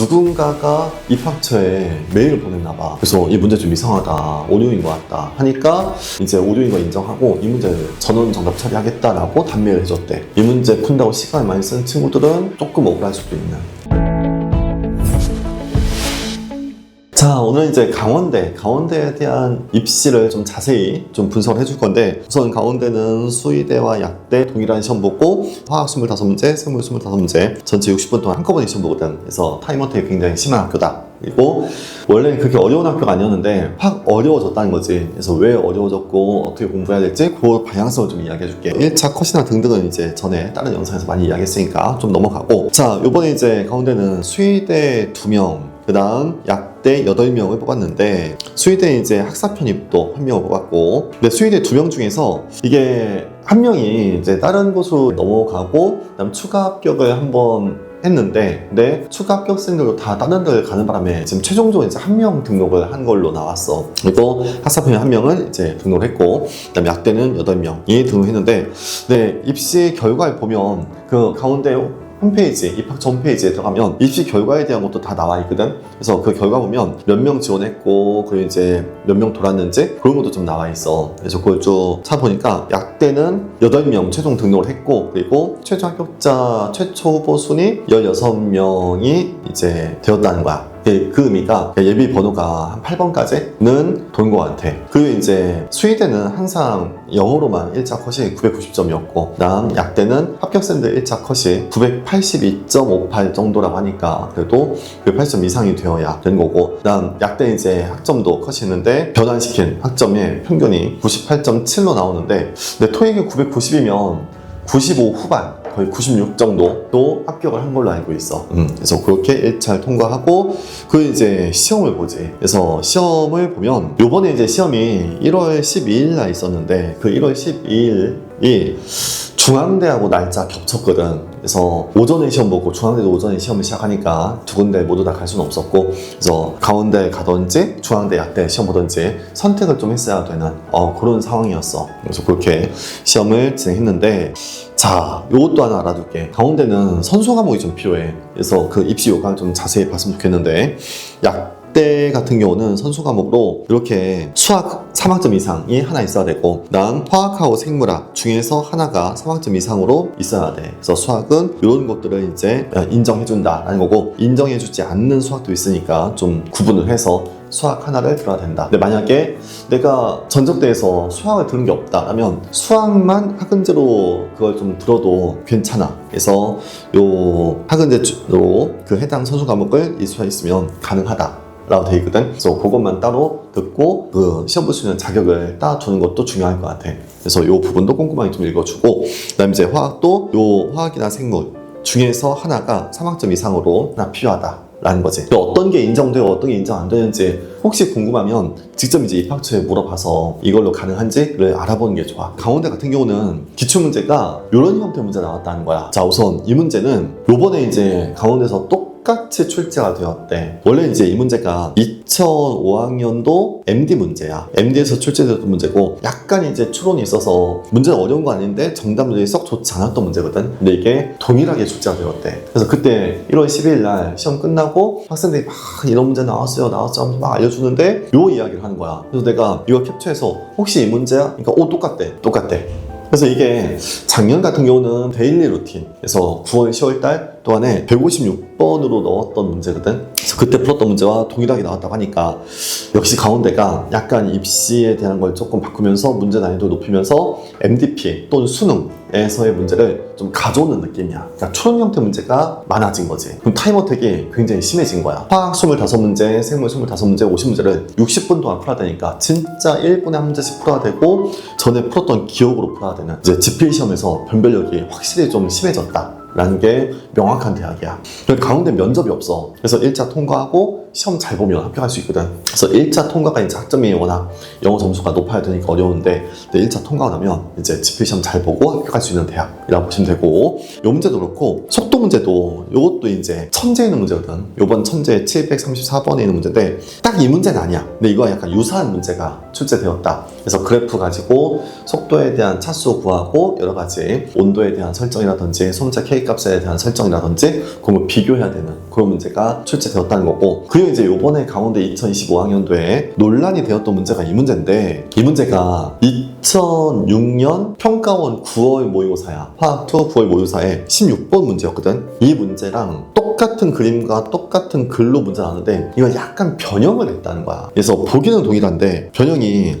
누군가가 입학처에 메일을 보냈나 봐. 그래서 이 문제 좀 이상하다. 오류인 것 같다. 하니까 이제 오류인 거 인정하고 이 문제를 전원 정답 처리하겠다라고 단메일을 해줬대. 이 문제 푼다고 시간을 많이 쓴 친구들은 조금 억울할 수도 있는. 자, 오늘 이제 강원대, 강원대에 대한 입시를 좀 자세히 좀 분석을 해줄 건데, 우선 강원대는 수의대와 약대 동일한 시험 보고, 화학 25문제, 생물 25문제, 전체 60분 동안 한꺼번에 시험 보거든. 그래서 어택이 굉장히 심한 학교다. 그리고 원래는 그렇게 어려운 학교가 아니었는데 확 어려워졌다는 거지. 그래서 왜 어려워졌고 어떻게 공부해야 될지 그 방향성을 좀 이야기해 줄게. 1차 컷이나 등등은 이제 전에 다른 영상에서 많이 이야기했으니까 좀 넘어가고. 자, 요번에 이제 가운데는 수의대 2명, 그 다음 약대 8명을 뽑았는데 수의대 이제 학사 편입도 한 명을 뽑았고 근데 수의대 두명 중에서 이게 한 명이 이제 다른 곳으로 넘어가고 그다음 추가 합격을 한번 했는데 근데 추가 합격생들도 다 다른 데를 가는 바람에 지금 최종적으로 이제 한 명 등록을 한 걸로 나왔어. 그리고 학사 편입 한 명을 이제 등록을 했고 그다음 약대는 8명이 등록했는데 네 입시 결과를 보면 그 가운데 홈페이지, 입학 전 홈페이지에 들어가면 입시 결과에 대한 것도 다 나와 있거든. 그래서 그 결과 보면 몇 명 지원했고, 그리고 이제 몇 명 돌았는지 그런 것도 좀 나와 있어. 그래서 그걸 쭉 찾아보니까 약대는 8명 최종 등록을 했고, 그리고 최종 합격자 최초 후보 순위 16명이 이제 되었다는 거야. 그, 그 의미가 예비 번호가 한 8번까지는 도는 것 같아. 그리고 이제 수의대는 항상 영어로만 1차 컷이 990점이었고, 그다음 약대는 합격생들 1차 컷이 982.58 정도라고 하니까 그래도 980점 이상이 되어야 되는 거고, 그다음 약대 이제 학점도 컷이 있는데 변환시킨 학점의 평균이 98.7로 나오는데, 근데 토익이 990이면 95 후반 거의 96 정도도 합격을 한 걸로 알고 있어. 음, 그래서 그렇게 1차를 통과하고 그 이제 시험을 보지. 그래서 시험을 보면 요번에 이제 시험이 1월 12일 날 있었는데 그 1월 12일이 중앙대하고 날짜 겹쳤거든. 그래서 오전에 시험 보고 중앙대도 오전에 시험을 시작하니까 두 군데 모두 다 갈 수는 없었고 그래서 가운데 가든지 중앙대 약대 시험 보든지 선택을 좀 했어야 되는 어, 그런 상황이었어. 그래서 그렇게 시험을 진행했는데 자, 요것도 하나 알아둘게. 가운데는 선수 과목이 좀 필요해. 그래서 그 입시 요강 좀 자세히 봤으면 좋겠는데, 약대 같은 경우는 선수 과목으로 이렇게 수학 3학점 이상이 하나 있어야 되고, 그다음 화학하고 생물학 중에서 하나가 3학점 이상으로 있어야 돼. 그래서 수학은 이런 것들을 이제 인정해준다라는 거고, 인정해주지 않는 수학도 있으니까 좀 구분을 해서 수학 하나를 들어야 된다. 근데 만약에 내가 전적대에서 수학을 들은 게 없다라면 수학만 학은제로 그걸 좀 들어도 괜찮아. 그래서 요 학은제로 그 해당 선수 과목을 이수했으면 가능하다. 라고 돼 있거든. 그래서 그것만 따로 듣고 그 시험 볼 수 있는 자격을 따주는 것도 중요할 것 같아. 그래서 요 부분도 꼼꼼하게 좀 읽어주고 그 다음 이제 화학도 요 화학이나 생물 중에서 하나가 3학점 이상으로 나 필요하다. 라는 거지. 어떤 게 인정되고 어떤 게 인정 안 되는지 혹시 궁금하면 직접 이제 입학처에 물어봐서 이걸로 가능한지를 알아보는 게 좋아. 강원대 같은 경우는 기출 문제가 이런 형태 문제 나왔다는 거야. 자, 우선 이 문제는 요번에 이제 강원대에서 똑 같이 출제가 되었대. 원래 이제 이 문제가 2005학년도 MD 문제야. MD에서 출제됐던 문제고 약간 이제 추론이 있어서 문제는 어려운 거 아닌데 정답률이 썩 좋지 않았던 문제거든. 근데 이게 동일하게 출제가 되었대. 그래서 그때 1월 12일 날 시험 끝나고 학생들이 막 이런 문제 나왔어요, 하면서 막 알려주는데 요 이야기를 하는 거야. 그래서 내가 이거 캡처해서 혹시 이 문제야? 그러니까 오 똑같대, 똑같대. 그래서 이게 작년 같은 경우는 데일리 루틴 그래서 9월 10월 달 동안에 156번으로 넣었던 문제거든. 그래서 그때 풀었던 문제와 동일하게 나왔다고 하니까 역시 가운데가 약간 입시에 대한 걸 조금 바꾸면서 문제 난이도 높이면서 MDP 또는 수능 에서의 문제를 좀 가져오는 느낌이야. 그러니까 초론 형태 문제가 많아진 거지. 그럼 타임어택이 굉장히 심해진 거야. 화학 25문제, 생물 25문제, 50문제를 60분 동안 풀어야 되니까 진짜 1분에 한 문제씩 풀어야 되고 전에 풀었던 기억으로 풀어야 되는. 이제 지필 시험에서 변별력이 확실히 좀 심해졌다. 라는 게 명확한 대학이야. 가운데 면접이 없어. 그래서 1차 통과하고 시험 잘 보면 합격할 수 있거든. 그래서 1차 통과가 이제 학점이 워낙 영어 점수가 높아야 되니까 어려운데 근데 1차 통과가 나면 이제 지필 시험 잘 보고 합격할 수 있는 대학이라고 보시면 되고 요 문제도 그렇고 속도 문제도 요것도 이제 천재에 있는 문제거든. 요번 천재 734번에 있는 문제인데 딱 이 문제는 아니야. 근데 이거와 약간 유사한 문제가 출제되었다. 그래서 그래프 가지고 속도에 대한 차수 구하고 여러 가지 온도에 대한 설정이라든지 손자 값에 대한 설정이라든지 그걸 비교해야 되는 그런 문제가 출제되었다는 거고 그리고 이제 요번에 강원대 2025학년도에 논란이 되었던 문제가 이 문제인데 이 문제가 2006년 평가원 9월 모의고사야. 화학2 9월 모의고사에 16번 문제였거든. 이 문제랑 똑같은 그림과 똑같은 글로 문제 나왔는데 이걸 약간 변형을 했다는 거야. 그래서 보기는 동일한데 변형이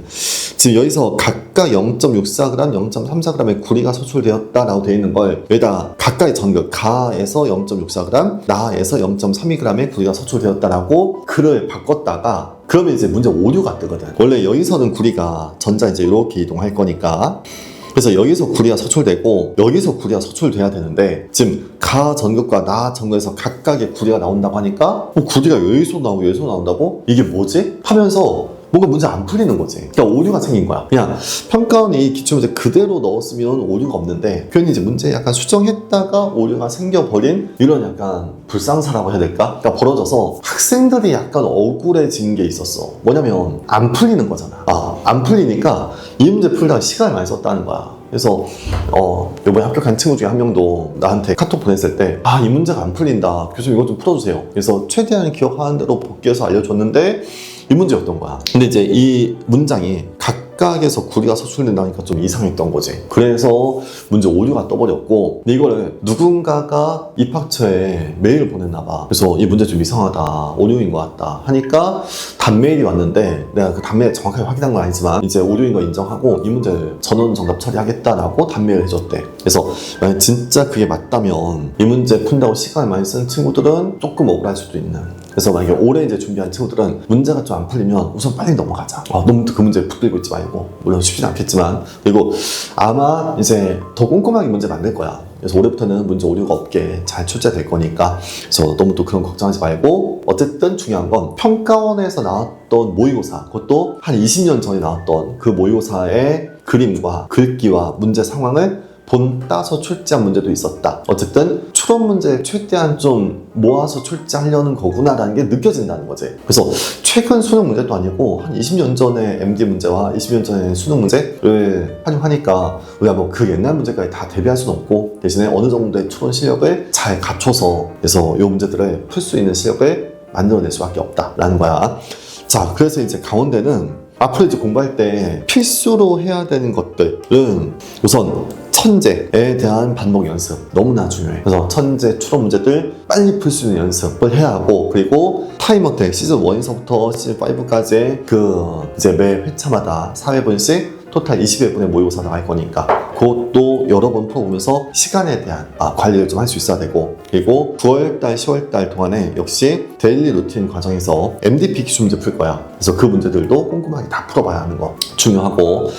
지금 여기서 각각 0.64g, 0.34g의 구리가 소출되었다라고 되어 있는 걸 여기다 각각의 전극 가에서 0.64g, 나에서 0.32g의 구리가 소출되었다라고 글을 바꿨다가 그러면 이제 문제 오류가 뜨거든. 원래 여기서는 구리가 전자 이제 이렇게 이동할 거니까 그래서 여기서 구리가 서출되고 여기서 구리가 서출돼야 되는데 지금 가 전극과 나 전극에서 각각의 구리가 나온다고 하니까 어, 구리가 여기서 나오고 여기서 나온다고? 이게 뭐지? 하면서 뭔가 문제 안 풀리는 거지. 그러니까 오류가 생긴 거야. 그냥 평가원이 기출문제 그대로 넣었으면 오류가 없는데 괜히 이제 문제 약간 수정했다가 오류가 생겨버린 이런 약간 불상사라고 해야 될까? 그러니까 벌어져서 학생들이 약간 억울해진 게 있었어. 뭐냐면 안 풀리는 거잖아. 아, 안 풀리니까 이 문제 풀다가 시간을 많이 썼다는 거야. 그래서 어 이번에 합격한 친구 중에 한 명도 나한테 카톡 보냈을 때 아 이 문제가 안 풀린다 교수님 이거 좀 풀어주세요 그래서 최대한 기억하는 대로 복귀해서 알려줬는데 이 문제였던 거야. 근데 이제 이 문장이 각각에서 구리가 서술된다니까 좀 이상했던 거지. 그래서 문제 오류가 떠버렸고 근데 이거를 누군가가 입학처에 메일을 보냈나 봐. 그래서 이 문제 좀 이상하다 오류인 것 같다 하니까 단메일이 왔는데 내가 그 단메일 정확하게 확인한 건 아니지만 이제 오류인 거 인정하고 이 문제를 전원 정답 처리하겠다라고 단메일을 해줬대. 그래서 만약 진짜 그게 맞다면 이 문제 푼다고 시간을 많이 쓴 친구들은 조금 억울할 수도 있는 그래서 만약에 올해 이제 준비한 친구들은 문제가 좀 안 풀리면 우선 빨리 넘어가자. 아, 너무 그 문제 붙들고 있지 말고. 물론 쉽진 않겠지만. 그리고 아마 이제 더 꼼꼼하게 문제 만들 거야. 그래서 올해부터는 문제 오류가 없게 잘 출제될 거니까. 그래서 너무 또 그런 걱정하지 말고. 어쨌든 중요한 건 평가원에서 나왔던 모의고사. 그것도 한 20년 전에 나왔던 그 모의고사의 그림과 글귀와 문제 상황을 본 따서 출제한 문제도 있었다. 어쨌든 추론 문제 최대한 좀 모아서 출제하려는 거구나라는 게 느껴진다는 거지. 그래서 최근 수능 문제도 아니고 한 20년 전에 MD 문제와 20년 전에 수능 문제를 활용하니까 우리가 뭐 그 옛날 문제까지 다 대비할 수는 없고 대신에 어느 정도의 추론 실력을 잘 갖춰서 그래서 이 문제들을 풀 수 있는 실력을 만들어낼 수밖에 없다라는 거야. 자, 그래서 이제 강원대는 앞으로 이제 공부할 때 필수로 해야 되는 것들은 우선 천재에 대한 반복 연습 너무나 중요해. 그래서 천재 추론 문제들 빨리 풀 수 있는 연습을 해야 하고 그리고 타임어택 시즌 1에서부터 시즌 5까지의 그 이제 매 회차마다 4회분씩 토탈 20회분의 모의고사 나갈 거니까 그것도 여러 번 풀어보면서 시간에 대한 아, 관리를 좀 할 수 있어야 되고 그리고 9월달, 10월달 동안에 역시 데일리 루틴 과정에서 MDP 기출 문제 풀 거야. 그래서 그 문제들도 꼼꼼하게 다 풀어봐야 하는 거 중요하고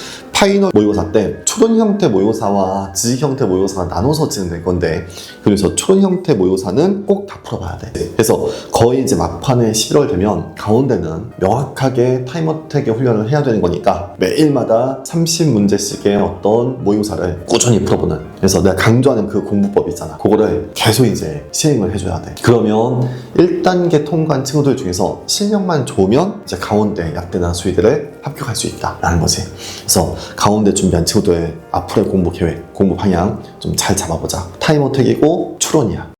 파이널 모의고사 때 초론 형태 모의고사와 지식 형태 모의고사가 나눠서 진행될 건데 그래서 초론 형태 모의고사는 꼭 다 풀어봐야 돼. 그래서 거의 이제 막판에 11월 되면 강원대는 명확하게 타임어택의 훈련을 해야 되는 거니까 매일마다 30문제씩의 어떤 모의고사를 꾸준히 풀어보는 그래서 내가 강조하는 그 공부법 있잖아. 그거를 계속 이제 시행을 해줘야 돼. 그러면 1단계 통과한 친구들 중에서 실력만 좋으면 이제 강원대, 약대나 수의대를 합격할 수 있다라는 거지. 그래서 강원대 준비한 친구들 앞으로의 공부 계획, 공부 방향 좀 잘 잡아보자. 타임어택이고 추론이야.